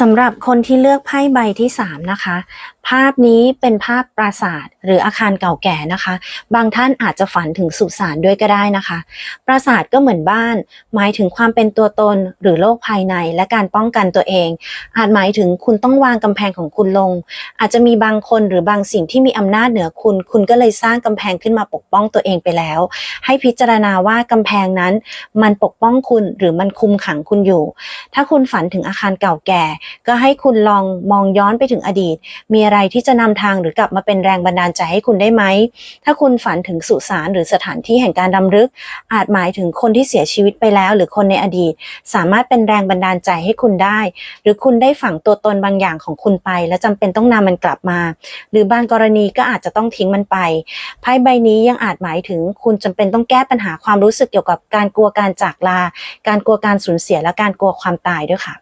สำหรับคนที่เลือกไพ่ใบที่3นะคะ ภาพนี้เป็นภาพปราสาทหรืออาคารเก่าแก่นะคะ บางท่านอาจจะฝันถึงสุสานด้วยก็ได้นะคะ ปราสาทก็เหมือนบ้าน หมายถึงความเป็นตัวตนหรือโลกภายในและการป้องกันตัวเอง อาจหมายถึงคุณต้องวางกำแพงของคุณลง อาจจะมีบางคนหรือบางสิ่งที่มีอำนาจเหนือคุณ คุณก็เลยสร้างกำแพงขึ้นมาปกป้องตัวเองไปแล้ว ให้พิจารณาว่ากำแพงนั้น มันปกป้องคุณหรือมันคุมขังคุณอยู่ถ้าคุณฝันถึงอาคารเก่าแก่ ก็ให้คุณลองมองย้อนไปถึงอดีต มีอะไรที่จะนำทางหรือกลับมาเป็นแรงบันดาลใจให้คุณได้ไหม ถ้าคุณฝันถึงสุสานหรือสถานที่แห่งการดำลึก อาจหมายถึงคนที่เสียชีวิตไปแล้ว หรือคนในอดีต สามารถเป็นแรงบันดาลใจให้คุณได้ หรือคุณได้ฝังตัวตนบางอย่างของคุณไป และจำเป็นต้องนำมันกลับมา หรือบางกรณีก็อาจจะต้องทิ้งมันไปไพ่ใบนี้ยังอาจหมายถึงคุณจำเป็นต้องแก้ปัญหาความรู้สึกเกี่ยวกับการกลัวการจากลา การกลัวการสูญเสียและการกลัวความตายด้วยค่ะ